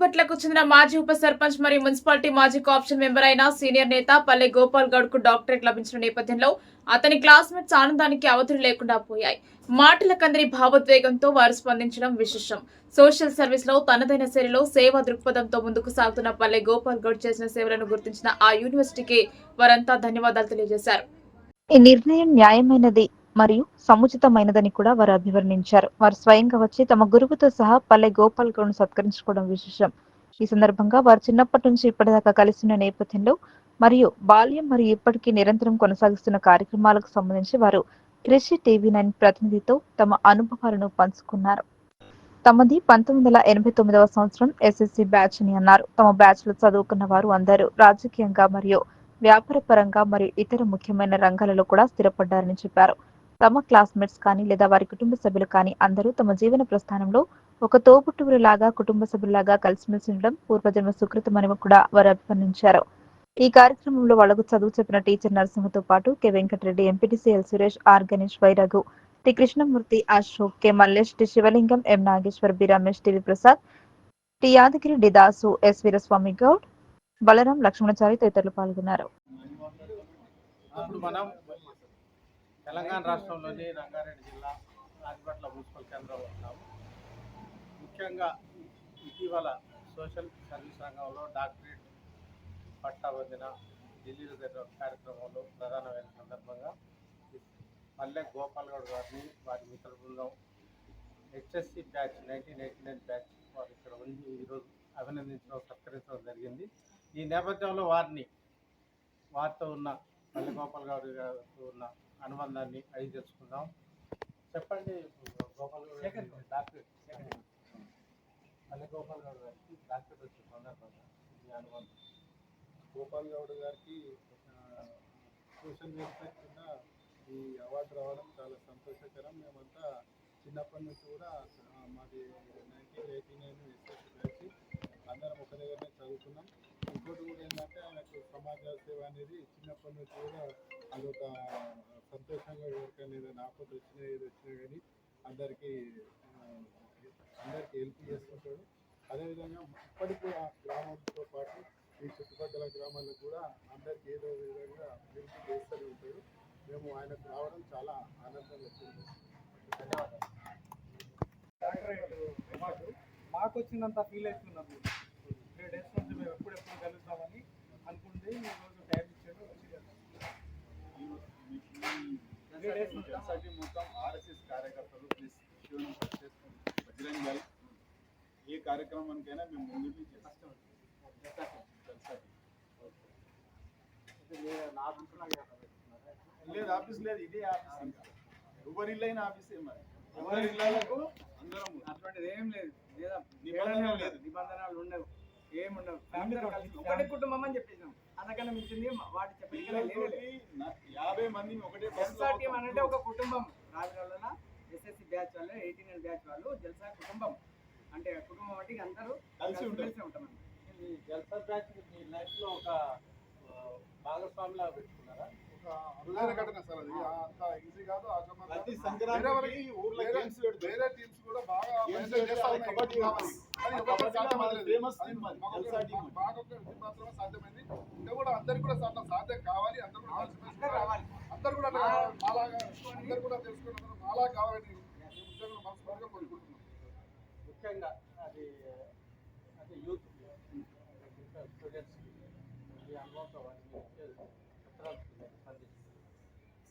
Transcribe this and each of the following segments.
రంగారెడ్డి చెందిన మాజీ ఉప సర్పంచ్ మరియు మున్సిపాలిటీ మాజీ కోఆప్షన్ మెంబర్ అయిన సీనియర్ నేత పల్లె గోపాల్ గౌడ్కు డాక్టరేట్ లభించిన నేపథ్యంలో అతని క్లాస్మేట్స్ ఆనందానికి అవధులు లేకుండా పోయాయి. మాటల కందరి భావోద్వేగంతో వారు స్పందించడం విశేషం. సోషల్ సర్వీస్లో తనదైన శైలిలో సేవా దృక్పథంతో ముందుకు సాగుతున్న పల్లె గోపాల్ గౌడ్ చేసిన సేవలను గుర్తించిన ఆ యూనివర్సిటీకి వారంతా ధన్యవాదాలు తెలియజేశారు. ఈ నిర్ణయం న్యాయమైనది. మరియు సముచితమైనదని కూడా వారు అభివర్ణించారు. వారు స్వయంగా వచ్చి తమ గురువుతో సహా పల్లె గోపాల్ గౌడ్ను సత్కరించుకోవడం విశేషం. ఈ సందర్భంగా వారు చిన్నప్పటి నుంచి ఇప్పటిదాకా కలిసిన నేపథ్యంలో మరియు బాల్యం మరియు ఇప్పటికీ నిరంతరం కొనసాగిస్తున్న కార్యక్రమాలకు సంబంధించి వారు కృషి టీవీ నైన్ ప్రతినిధితో తమ అనుభవాలను పంచుకున్నారు. తమది పంతొమ్మిది వందల ఎనభై తొమ్మిదవ సంవత్సరం ఎస్ఎస్సి బ్యాచ్ అని అన్నారు. తమ బ్యాచ్లో చదువుకున్న వారు అందరూ రాజకీయంగా మరియు వ్యాపార పరంగా మరియు ఇతర ముఖ్యమైన రంగాలలో కూడా స్థిరపడ్డారని చెప్పారు. తమ క్లాస్మేట్స్ కానీ లేదా వారి కుటుంబ సభ్యులు కానీ అందరూ తమ జీవన ప్రస్థానంలో ఒక తోబుట్టువులాగా కుటుంబ సభ్యులాగా కలిసిమెలిసి ఉండడం పూర్వజన్మ సుకృతమని కూడా వారు అభివర్ణించారు. ఈ కార్యక్రమంలో వాళ్ళకు చదువు చెప్పిన టీచర్ నరసింహతో పాటు K. Venkatreddy MPTC L. Suresh R. Ganesh వైరఘు T. Krishnamurthy Ashok K. Mallesh T. Sivalingam M. Nageshwar B. Ramesh T V Prasad T. Yadagiri D. Dasu S. Veeraswamy Goud Balaram Lakshmanachari తదితరులు పాల్గొన్నారు. తెలంగాణ రాష్ట్రంలోని రంగారెడ్డి జిల్లా రాజపట్ల municipal కేంద్రంలో ఉన్నాము ముఖ్యంగా ఇటీవల social service రంగంలో doctorate పట్టా పొందిన ఢిల్లీలో జరిగిన కార్యక్రమంలో ప్రధానమైన సందర్భంగా మల్లె గోపాల్ గౌడ్ గారిని వారి మిత్ర బృందం HSC batch nineteen eighty nine batch వారు ఇక్కడ ఉండి ఈరోజు అభినందించడం సత్కరించడం జరిగింది. ఈ నేపథ్యంలో వారిని వారితో ఉన్న పల్లె గోపాల్ గౌడ్ గారితో ఉన్న అనుబంధాన్ని అడిగి తెలుసుకుందాం చెప్పండి గోపాల్ డాక్టర్ పల్లె గోపాల్ గౌడ్ గారికి డాక్టర్ వచ్చిన సందర్భంగా మీ అనుబంధం. గోపాల్ గౌడ్ గారికి సోషల్ వెల్ఫేర్ కింద ఈ అవార్డు రావడం చాలా సంతోషకరం. మేమంతా చిన్నప్పటి నుంచి కూడా మాది nineteen eighty nine SSC batch. అందరం ఒక దగ్గరనే చదువుకున్నాం. ఇంకోటి కూడా ఏంటంటే ఆయనకు సమాజ సేవ అనేది చిన్నప్పటి నుంచి కూడా అదొక సంతోషంగా ఎవరికైనా ఏదైనా ఆపద వచ్చినా ఏది వచ్చినా కానీ అందరికీ అందరికీ హెల్ప్ చేస్తుంటాడు. అదేవిధంగా ఇప్పటికి కూడా గ్రామంతో పాటు ఈ చుట్టుపక్కల గ్రామాలకు కూడా అందరికీ ఏదో విధంగా హెల్ప్ చేస్తూనే ఉంటాడు. మేము ఆయనకు రావడం చాలా ఆనందంగా వచ్చింది ధన్యవాదాలు. డాక్టరేట్ మాకు వచ్చినంత ఫీల్ అవుతున్నాం డేస్ నుంచి మేము ఎప్పుడెప్పుడు కలుద్దామని అనుకుంటే ఈ రోజు టైం వచ్చి త్రీ డేస్ నుంచి మొత్తం ఆర్ఎస్ఎస్ కార్యకర్తలు ప్లస్ శివనం చేసుకుని బజరంగ్ దళ్ ఏ కార్యక్రమానికైనా మేము ముందు చేస్తాం. లేదు ఆఫీస్ లేదు ఇదే ఆఫీస్ ఇంకా. ఎవరి ఇల్లు అయిన ఆఫీసే మరి. ఎవరి ఇళ్ళకు అందరం అటువంటిది ఏం లేదు. లేదా నిబంధన లేదు. నిబంధనలు ఉండవు. ఒకటే కుటుంబం అని చెప్పేసినాం. అంతకన్నా మించింది వాటి యాభై మందిని ఒకటే జల్సా టీం అంటే ఒక కుటుంబం. రాజుల ఎస్ఎస్సి బ్యాచ్ వాళ్ళు ఎయిటీ నైన్ బ్యాచ్ వాళ్ళు జల్సా కుటుంబం. అంటే కుటుంబం అంటే అందరూ కలిసి ఉంటారు. కలిసి ఉంటాం జల్సా బ్యాచ్ మీ లైఫ్లో ఒక ఆ, భాగస్వామిలా పెట్టుకున్నారా? అరుదైన ఘటన సార్ అది. అంత ఈజీ కాదు వేరే టీమ్స్ కూడా బాగా మాత్రమే సాధ్యమైంది. ఇంకా కూడా అందరికి కూడా సాధ్యం కావాలి. అందరూ అందరూ కూడా అలాగా అందరూ కూడా తెలుసుకున్న అలా కావాలని మనస్ఫూర్తిగా కోరుకుంటున్నాం. ముఖ్యంగా అది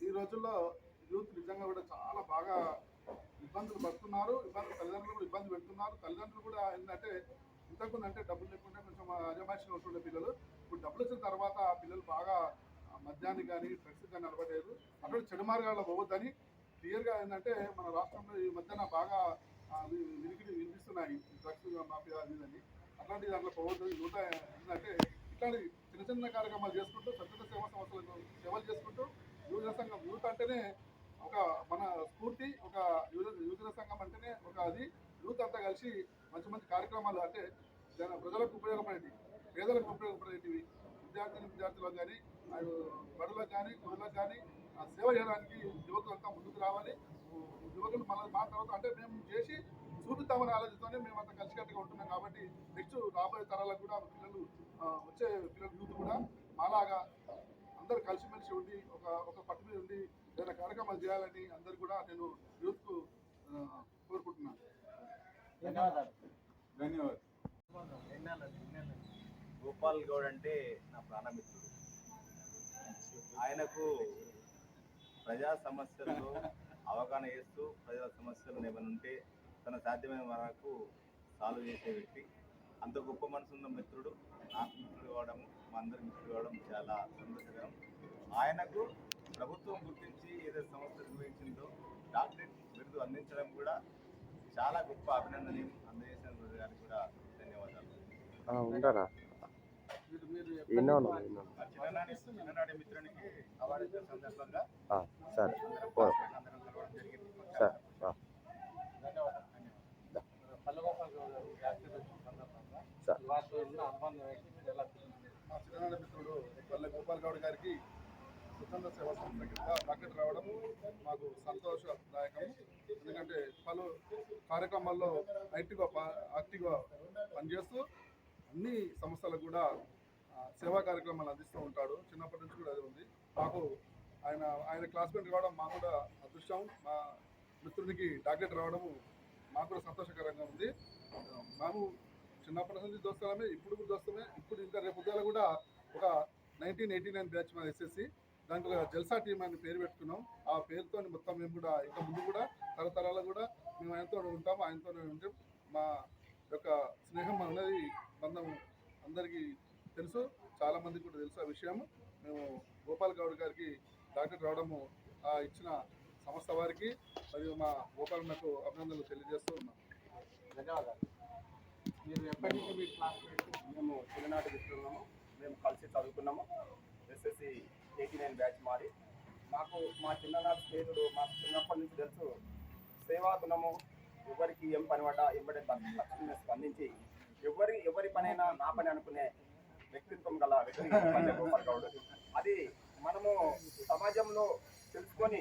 ఈ రోజుల్లో యూత్ నిజంగా కూడా చాలా బాగా ఇబ్బందులు పడుతున్నారు. ఇబ్బందులు తల్లిదండ్రులు కూడా ఇబ్బంది పెడుతున్నారు. తల్లిదండ్రులు కూడా ఏంటంటే ఇంతకుముందు అంటే డబ్బులు లేకుంటే కొంచెం అజమాయిషిగా ఉంటుండే పిల్లలు. ఇప్పుడు డబ్బులు వచ్చిన తర్వాత ఆ పిల్లలు బాగా మద్యాన్ని కానీ డ్రగ్స్ కానీ అలవాటయ్యారు. అక్కడ చెడు మార్గాల్లో పోవద్దని క్లియర్గా ఏంటంటే మన రాష్ట్రంలో ఈ మధ్యన బాగా వినికిడి వినిపిస్తున్నాయి. డ్రగ్స్ మాఫియా అని. అట్లాంటి దాంట్లో పోవద్దు యువత ఏంటంటే ఇట్లాంటి చిన్న చిన్న కార్యక్రమాలు చేసుకుంటూ స్వచ్ఛత సేవా సంస్థలకు సేవలు చేసుకుంటూ యువజన సంఘం. యూత్ అంటేనే ఒక మన స్ఫూర్తి ఒక యువజన యువజన సంఘం అంటేనే ఒక అది. యూత్ అంతా కలిసి మంచి మంచి కార్యక్రమాలు అంటే జన ప్రజలకు ఉపయోగపడేవి పేదలకు ఉపయోగపడేటివి. విద్యార్థిని విద్యార్థులకు కానీ బడులకు కానీ గురులకు కానీ ఆ సేవ చేయడానికి యువకులంతా ముందుకు రావాలి. యువకులు మన మా తర్వాత అంటే మేము చేసి చూపిస్తామని ఆలోచనతోనే మేము అంత కలిసికట్టుగా ఉంటున్నాం కాబట్టి నెక్స్ట్ రాబోయే తరాలకు కూడా పిల్లలు వచ్చే పిల్లలు యూత్ కూడా మాలాగా అందరు కలిసిమెలిసి ఉండి ఒక ఒక పట్టు మీద ఉండి ఏదైనా కార్యక్రమాలు చేయాలని అందరు కూడా నేను యూత్కు కోరుకుంటున్నాను. ధన్యవాదాలు. ధన్యవాదాలు. గోపాల్ గౌడ్ అంటే నా ప్రాణమిత్రుడు. ఆయనకు ప్రజా సమస్యల్లో అవగాహన చేస్తూ ప్రజల సమస్యలు ఏమైనా ఉంటే తన సాధ్యమైన వరకు సాల్వ్ చేసే వ్యక్తి. అంత గొప్ప మనసు ఉన్న మిత్రుడు నాకు మిత్రుడు కావడం మా కావడం చాలా సంతోషకరం. ఆయనకు ప్రభుత్వం గుర్తించి ఏదైతే సంస్థ నిర్వహించిందో డాక్టరేట్ బిరుదు అందించడం కూడా చాలా గొప్ప అభినందనీయం. అందజేసిన గారికి కూడా ధన్యవాదాలు. ఉండరా విన్నాను చిన్ననాటి మిత్రునికి అవార్డు ఇచ్చిన సందర్భంగా సరే. సరే ధన్యవాదాలు పల్లెగోపాల్ గారు యాక్సిడెంట్ సందర్భంగా. వారితో ఉన్న అనుబంధం ఎలా మా చిన్ననాటి మిత్రుడు పల్లె గోపాల్ గౌడ్ గారికి స్వతంత్ర సేవా సంస్థ కింద డాక్టర్ రావడం మాకు సంతోషదాయకం. ఎందుకంటే పలు కార్యక్రమాల్లో యాక్టివ్గా పా- యాక్టివ్గా పనిచేస్తూ అన్ని సంస్థలకు కూడా సేవా కార్యక్రమాలు అందిస్తూ ఉంటాడు. చిన్నప్పటి నుంచి కూడా అది ఉంది. మాకు ఆయన ఆయన క్లాస్మేట్ కావడం మాకు కూడా అదృష్టం. మా మిత్రునికి డాక్టరేట్ రావడము మాకు కూడా సంతోషకరంగా ఉంది. మేము చిన్నప్పటి నుంచి దోస్తామే ఇప్పుడు కూడా దోస్తమే ఇప్పుడు ఇంకా రేపు ఉదయాలు కూడా ఒక నైన్టీన్ ఎయిటీ నైన్ బ్యాచ్ మా ఎస్ఎస్సి దానికి ఒక జల్సా టీం అని పేరు పెట్టుకున్నాం. ఆ పేరుతో మొత్తం మేము కూడా ఇంకా ముందు కూడా తరతరాలు కూడా మేము ఆయనతో ఉంటాము ఆయనతోనే ఉంటాం. మా యొక్క స్నేహం అనేది బంధం అందరికీ తెలుసు చాలా మందికి కూడా తెలుసు ఆ విషయం మేము గోపాల్ గౌడ్ గారికి డాక్టర్ రావడము ఆ ఇచ్చిన సంస్థ వారికి మరియు మా గోపాల్ నాకు అభినందనలు తెలియజేస్తాం ఉన్నాం ధన్యవాదాలు మీరు ఎప్పటి నుంచి మీ క్లాస్మేట్ మేము చిన్ననాటి మిత్రులము మేము కలిసి చదువుకున్నాము ఎస్ఎస్సి ఎయిటీ నైన్ బ్యాచ్ మాది మాకు మా చిన్ననాటి స్నేహితుడు మాకు చిన్నప్పటి నుంచి తెలుసు సేవా గుణము ఎవరికి ఏం పని పడ్డా ఎంబడే తక్షణమే స్పందించి ఎవరి ఎవరి పనైనా నా పని అనుకునే వ్యక్తిత్వం గల వ్యక్తి గౌడ్. అది మనము సమాజంలో తెలుసుకొని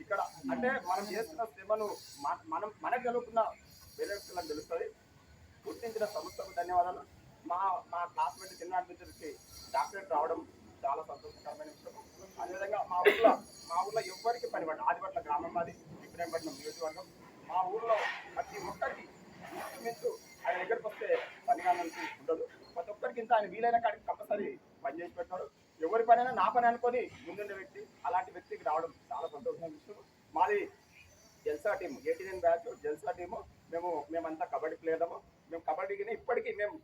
ఇక్కడ అంటే మనం చేస్తున్న శ్రమను మ- మనం మనకు తెలుపుతున్న వేరే వ్యక్తులకు తెలుస్తుంది. గుర్తించిన సంస్థకు ధన్యవాదాలు. మా మా క్లాస్మేట్ మిత్రుడికి డాక్టరేట్ రావడం చాలా సంతోషకరమైన విషయం. అదేవిధంగా మా ఊర్లో మా ఊర్లో ఎవరికి పని ఆదిపట్ల గ్రామం మాది ఇబ్రాహీంపట్నం నియోజకవర్గం. మా ఊళ్ళో ప్రతి ఒక్కరికి ఇంచుమించు ఆయన దగ్గరికి వస్తే పని ఉండదు ప్రతి ఒక్కరికి ఇంత ఆయన వీలైన కాడికి కంపల్సరీ పని చేసి పెట్టాడు ఎవరి పనైనా నా పని అనుకొని ముందుండే వ్యక్తి అలాంటి వ్యక్తికి రావడం చాలా సంతోషమైన విషయం. మాది జల్సా టీం ఎయిటీ నైన్ బ్యాచ్ జల్సా టీము. మేము మేమంతా కబడ్డీ ప్లేయర్లము మేము కబడ్డీకి ఇప్పటికీ మేము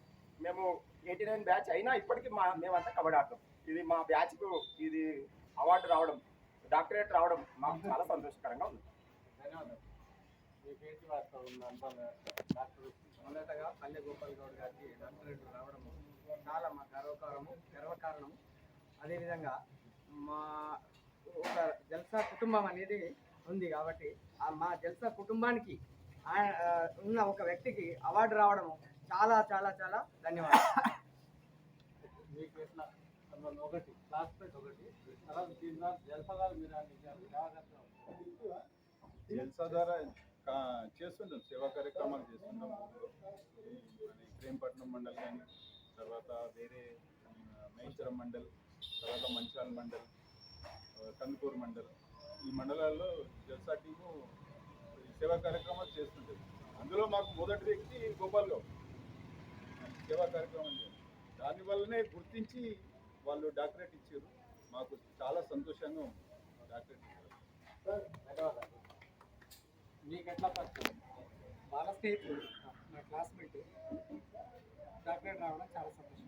మేము ఎయిటీ నైన్ బ్యాచ్ అయినా ఇప్పటికీ మా మేమంతా కబడ్డీ ఆడతాం. ఇది మా బ్యాచ్కు ఇది అవార్డు రావడం డాక్టరేట్ రావడం మాకు చాలా సంతోషకరంగా ఉంది. ధన్యవాదాలు. మీకు ఏంటి వారితో ఉన్న అనుబంధం డాక్టర్ మొదటగా పల్లె గోపాల్ గౌడ్ గారికి డాక్టరేట్ రావడం చాలా మా గర్వకారము గర్వకారణము. అదేవిధంగా మా ఒక జల్సా కుటుంబం అనేది ఉంది కాబట్టి ఆ మా జల్సా కుటుంబానికి ఉన్న ఒక వ్యక్తికి అవార్డు రావడం చాలా చాలా చాలా ధన్యవాదాలు. మీకు ఎట్లా ఒకటి క్లాస్మేట్ ఒకటి తర్వాత దీని ద్వారా మీరు జల్సా ద్వారా చేస్తుంటాం సేవా కార్యక్రమాలు చేస్తుంటాం. ప్రేమపట్నం మండల్ కానీ తర్వాత వేరే మహేశ్వరం మండల్ తర్వాత మంచాల్ మండల్ కందుకూరు మండల్. ఈ మండలాల్లో జల్సా టీము సేవా కార్యక్రమాలు చేస్తుంటుంది అందులో మాకు మొదటి వ్యక్తి గోపాల్ గౌడ్. సేవా కార్యక్రమం చేయాలి. దానివల్లనే గుర్తించి వాళ్ళు డాక్టరేట్ ఇచ్చారు మాకు చాలా సంతోషంగా ఉంది డాక్టరేట్ ఇచ్చారు మీకు ఎట్లా వాళ్ళ స్నేహితుడు నా క్లాస్మేట్ డాక్టరేట్ రావడం చాలా సంతోషం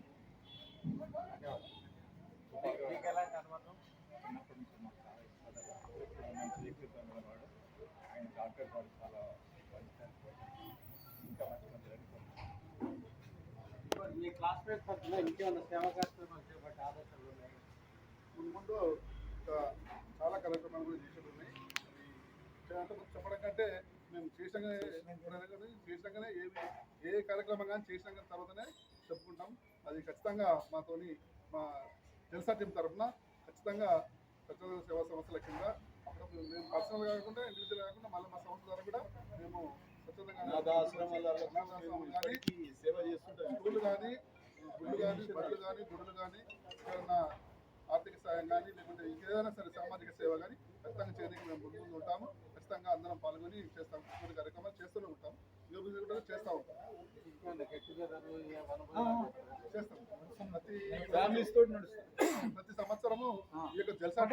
మీకు- అనుబంధం చిన్నప్పటి నుంచి మాకు చాలా ఇష్టపడ్డారు మంచి వ్యక్తిత్వం ఆయన డాక్టర్ గారు చాలా ఇంకా మంచి మంచి ఇప్పుడు మీ క్లాస్మేట్ తరఫున ఇంకేమైనా సేవా కార్యక్రమాలు చేపట్టే ఆలోచనలు ఉన్నాయి? ముందు ఇంకా చాలా కార్యక్రమాలు కూడా చేసేది ఉన్నాయి అంటే చెప్పడం కంటే మేము చేసినాగానే చేసినాగానే ఏది ఏ కార్యక్రమం కానీ చేసినాక తర్వాతనే చెప్పుకుంటాం. అది ఖచ్చితంగా మాతోని మా జల్సా టీం తరఫున ఖచ్చితంగా స్వచ్ఛంద సేవా సంస్థల కింద అక్కడ మేము పర్సనల్ కాకుండా ఇండివిజువల్ కాకుండా మళ్ళీ మా సంస్థ ద్వారా కూడా మేము కానీ ఇప్పటికీ సేవ చేస్తుంటాం స్కూళ్ళు కానీ గుళ్ళు కానీ బడులు కానీ గుడులు కానీ ఏదైనా ఆర్థిక సాయం కానీ లేకుంటే ఇంకేదైనా సరే సామాజిక సేవ కానీ ఖచ్చితంగా చేయడానికి మేము ముందు ముందు ఉంటాము ఖచ్చితంగా అందరం పాల్గొని చేస్తాం కొన్ని కార్యక్రమాలు చేస్తూనే ఉంటాం కూడా చేస్తూ ఉంటాం చేస్తాం ప్రతి ఫ్యామిలీస్ తోటి నడుస్తుంది ప్రతి సంవత్సరము ఈ యొక్క జల్సా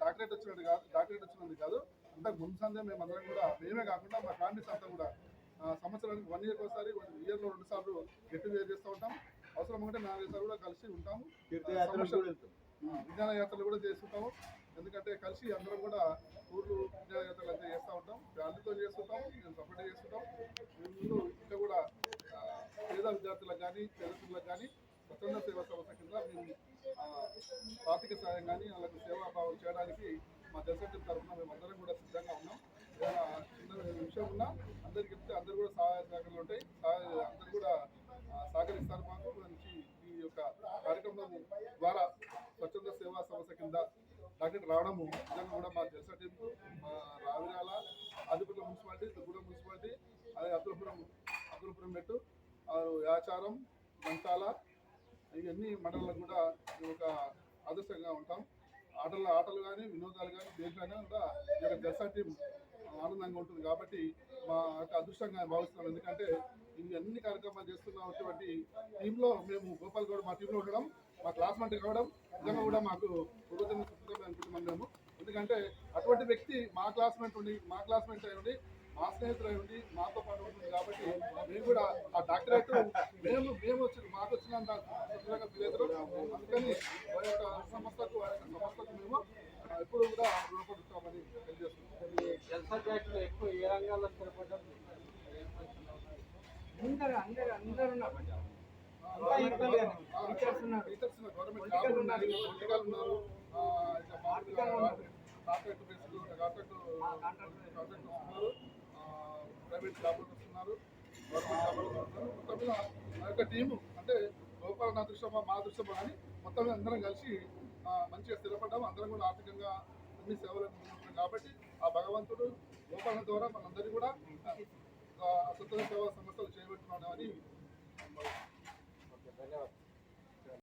డాక్టరేట్ వచ్చినట్టు కాదు డాక్టరేట్ వచ్చినది కాదు. ఇంతకు ముందు సందే మేము అందరం కూడా. మేమే కాకుండా మా ఫ్యామిలీస్ అంతా కూడా సంవత్సరానికి వన్ ఇయర్కి ఒకసారి ఇయర్లో రెండు సార్లు గెట్ టుగెదర్ చేస్తూ ఉంటాం. అవసరం ఉంటే నాలుగు సార్లు కూడా కలిసి ఉంటాము. విజ్ఞాన యాత్రలు కూడా చేస్తుంటాము. ఎందుకంటే కలిసి అందరం కూడా ఊర్లు విజ్ఞాన యాత్రలు అంతా చేస్తూ ఉంటాం. ఫ్యామిలీతో చేస్తుంటాం నేను సపరేట్ చేస్తుంటాం. ముందు ఇంకా కూడా పేద విద్యార్థులకు కానీ పేద పిల్లలకు కానీ స్వచ్ఛంద సేవా సంస్థ కింద మేము ఆర్థిక సాయం కానీ వాళ్ళకి సేవాభావం చేయడానికి మా దర్శకుల తరఫున మేము అందరం కూడా సిద్ధంగా ఉన్నాం. చిన్న విషయం ఉన్నా అందరికి చెప్తే అందరు కూడా సహాయ సహకారాలు ఉంటాయి. అందరు కూడా సహకరిస్తారు మాకు. మంచి ఈ యొక్క కార్యక్రమం ద్వారా స్వచ్ఛంద సేవా సంస్థ కింద డాక్టర్ రావడము నిజంగా కూడా మా జల్సా టీంకు మా రావిరాల ఆదిపురం మున్సిపాలిటీ దుగ్గూడెం మున్సిపాలిటీ అదే అతులపురం అతులపురం మెట్టు యాచారం దంతాల ఇవన్నీ మండలాలకు కూడా ఒక ఆదర్శంగా ఉంటాం. ఆటలు ఆటలు కానీ వినోదాలు కానీ దేంట్లోనే కూడా ఈ యొక్క జల్సా టీం ఆనందంగా ఉంటుంది కాబట్టి మా యొక్క అదృష్టంగా భావిస్తున్నాం ఎందుకంటే ఇవి అన్ని కార్యక్రమాలు చేస్తున్నటువంటి టీంలో మేము గోపాల్ గౌడ్ మా టీంలో ఉండడం మా క్లాస్మేట్ కావడం నిజంగా కూడా మాకు పూర్వజన్మ సుఖంగా అనుకుంటున్నాం మేము. ఎందుకంటే అటువంటి వ్యక్తి మా క్లాస్మేట్ ఉండి మా క్లాస్మేట్ అయి ఉండి మా స్నేహితులు ఉండి మాతో పాటు ఉంటుంది కాబట్టి మేము కూడా ఆ డాక్టరేట్ మేము మేము వచ్చి మాకు వచ్చినంత సుఖంగా ఫీల్ అవుతారు అందుకని వారి యొక్క సంస్థకు వారి యొక్క సంస్థకు మేము ఆ, ఎప్పుడు కూడా రుణపడుతామని తెలియజేస్తున్నాం. జల్సా జాతిలో ఎక్కువ ఏ రంగాల్లో స్థిరపడ్డారు? అందరు అందరు అందరు ఉన్నారు అంతా ఈక్వల్ గానే. టీచర్స్ ఉన్నారు. టీచర్స్ ఉన్నారు, గవర్నమెంట్ ఉన్నారు. కాంట్రాక్ట్ బేస్డ్ కాంట్రాక్ట్ కాంట్రాక్ట్ వస్తున్నారు, ప్రైవేట్ జాబ్లు వస్తున్నారు, గవర్నమెంట్ జాబ్లు వస్తున్నారు. మొత్తం మీద మా యొక్క టీము అంటే గోపాల నా దృశ్యమా మా దృశ్యమా అని మొత్తం అందరం కలిసి మంచిగా స్థిరపడ్డాము. అందరం కూడా ఆర్థికంగా అన్ని సేవలు అందుకుంటున్నాం కాబట్టి ఆ భగవంతుడు గోపాల ద్వారా మనందరినీ కూడా స్వతంత్ర సేవా సంస్థలు చేయబెట్టున్నాడు అని ఓకే ధన్యవాదాలు.